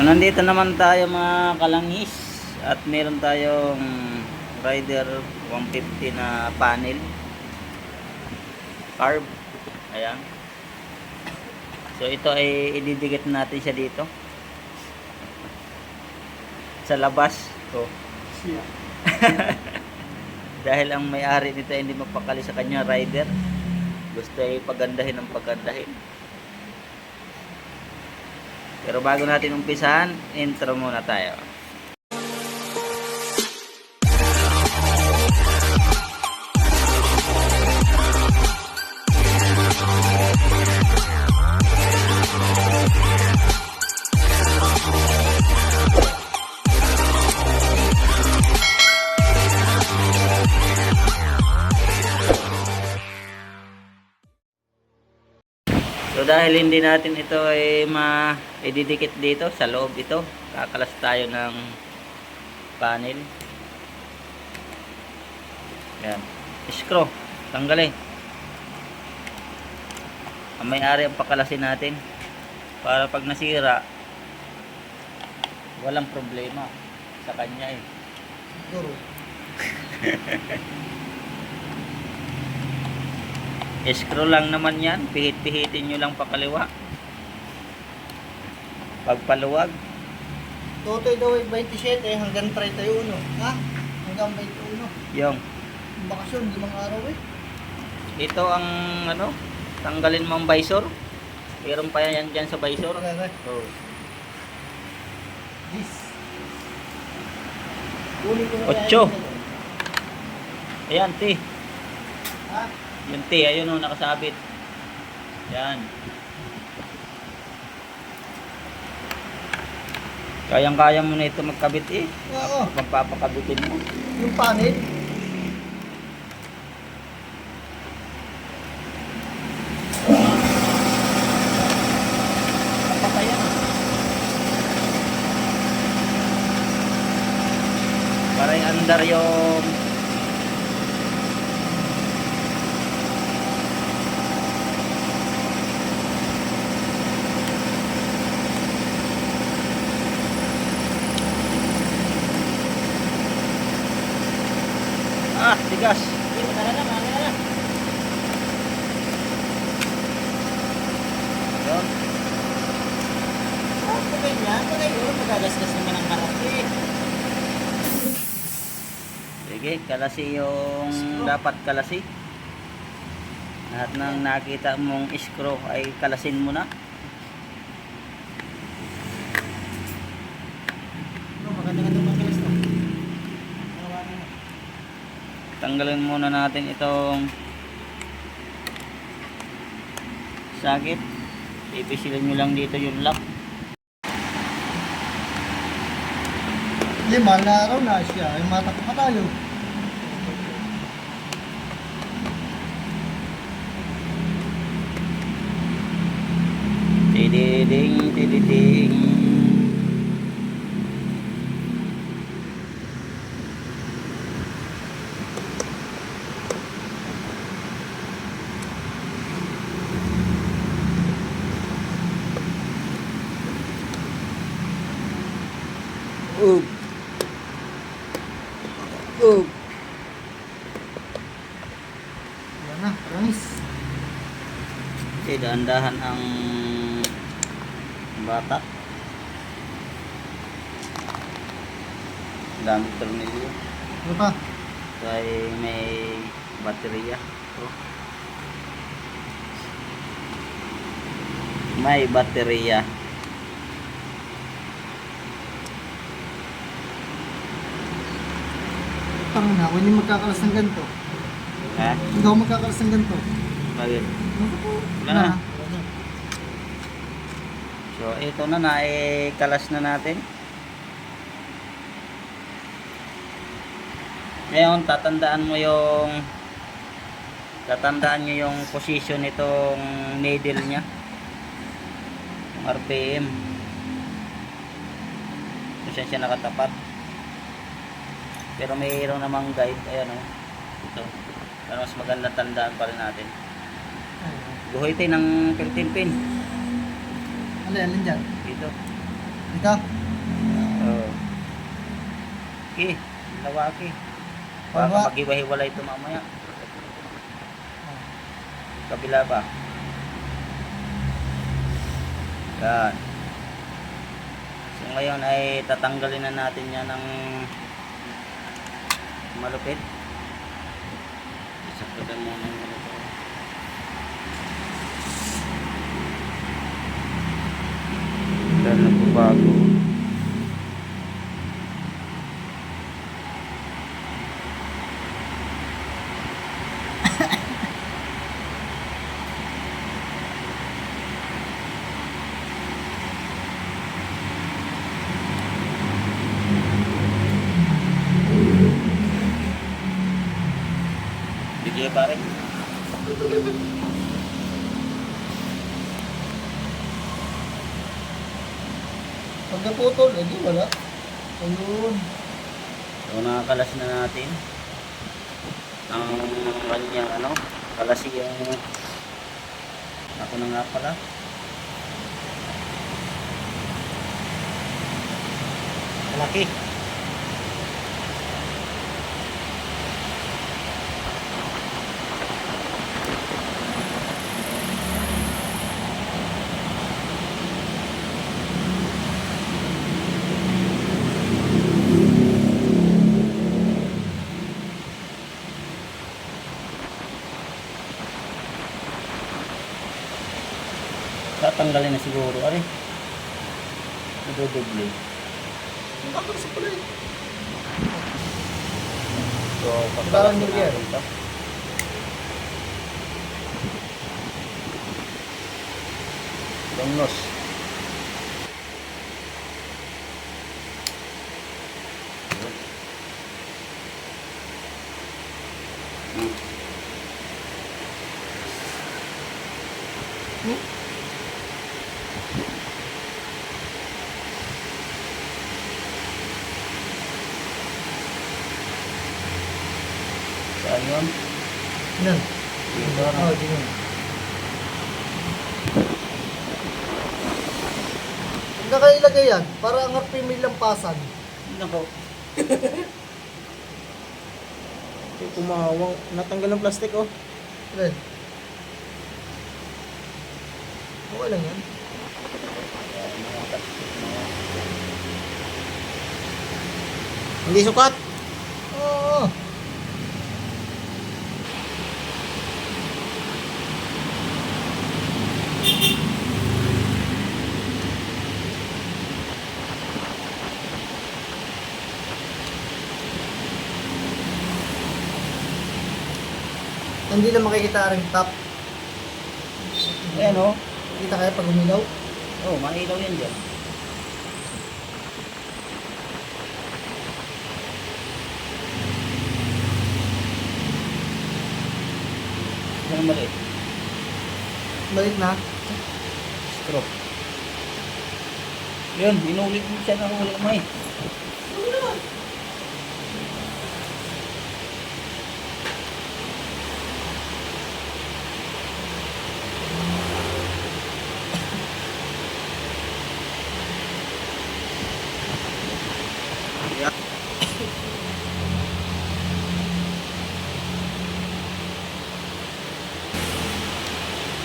So, nandito naman tayo mga kalangis. At meron tayong Rider 150 na panel. Carb. Ayan. So ito ay ididikit natin siya dito. Sa labas. So, Siya. dahil ang may-ari nito hindi mapakali sa kanya rider. Gusto ay pagandahin ang pagandahin pero bago natin umpisahan intro muna tayo dahil hindi natin ito ay ma-ididikit dito sa loob ito, kakalas tayo ng panel. Yan. Screw. Tanggalin. Ang may-ari ang pakalasin natin para pag nasira walang problema sa kanya eh. Guru. Screw lang naman yan. Pihit-pihitin nyo lang pakaliwa. Pagpaluwag. Totoy daw ay 27 eh, hanggang 31. Ha? Hanggang 21. Yung. Bakasyon, limang araw eh. Ito ang ano, tanggalin mo ang visor. Meron pa yan dyan sa visor. Okay, okay. Oh. This. Yan. Ayan, T. Ha? Yung T, ayun o, nakasabit. Yan. Kayang-kaya mo na ito magkabit eh. Oo. Magpapakabitin mo. Yung panel. Papatayan. Para yung andar yung Ah, tigas. Yun. Ah, pagay niya. Magagasgas naman ang eh. Sige, kalasi yung dapat kalasi. Lahat ng nakita mong screw ay kalasin mo na. No, maganda nga itong mangkilas to. Tawanan mo. Tanggalin muna natin itong sakit. Ipisilin nyo lang dito yung lock. Lima na araw na siya. Ay matakot pa tayo. Tididing, tididing. Ug. Ug. Yan na. Ramis. Okay, dahan-dahan ang bata. Dami tornilyo. Ano pa? Kaya may baterya. Oh. May baterya. Tangin na. Hindi magkakalas ng ganito. Ha? Hindi ako magkakalas ng ganito. Bakit? Na. So, ito na na, eh, kalas na natin. Ngayon, tatandaan mo yung tatandaan nyo yung position nitong needle niya. Yung RPM. Kung saan siya nakatapat. Pero mayroon namang guide. Ayan o. Ito. Pero mas maganda tandaan pa rin natin. Ayun. Guhitin ng 15 pin. Alin, alin dyan? Dito. Ito? Oo. Okay, lawaki. Baka Baba. mag-iwa-hiwalay ito mamaya. Kabila ba? Yan. So ngayon ay tatanggalin na natin yan ng malupit. Isaputan muna yung ganito. Dahil nagbabago. Pag naputol, eh di wala. Ayun. So nakakalas na natin ang kanyang ano, kalasi yung ako na nga pala. Malaki. Tatanggalin na siguro. Ari. Ang kakal sa pala eh. So, New Year. natin ito. Hmm. Yun? Dito, Oo, oh, yun. Pag nakailagay yan, para ang harpi may lampasan. Nako. Kumawang, natanggal ng plastic oh. Red. Okay lang yan. Hindi sukat. Hindi na makikita ang top. Ayan o. Kita kaya pag umilaw? Oh, mailaw yan dyan. Yan maliit. Balik na. Straw. Yun, inulit mo siya ng ulit mo eh.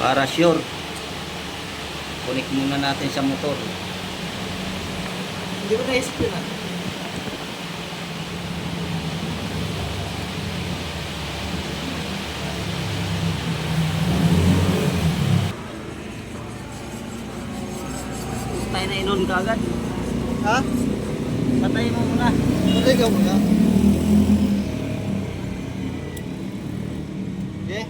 Para sure. Kunik muna natin sa motor. Hindi ko naisip yun ah. Patay na ilon ka agad. Ha? Patay mo muna. Patay ka muna. Okay?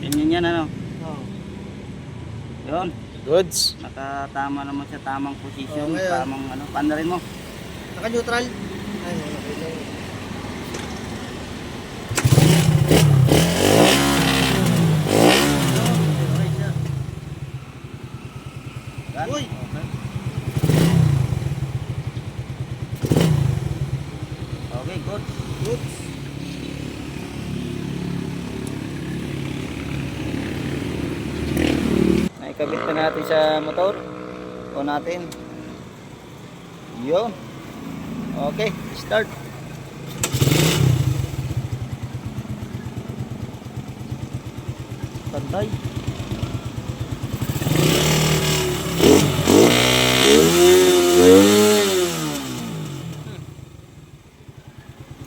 Ganyan yan ano. Oo. Yun. Goods. Nakatama naman sa tamang posisyon. Oh, ngayon. tamang ano. Panda rin mo. Naka-neutral? Ay, wala kayo lang. Yan. Uy! Okay, good. Oops. Naikabit na natin sa motor. on natin. Yun. Okay, start. Pantay.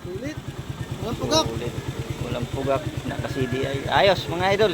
Ulit. Walang pugak. Ulit. Walang pugak na kasi di ay. Ayos mga idol.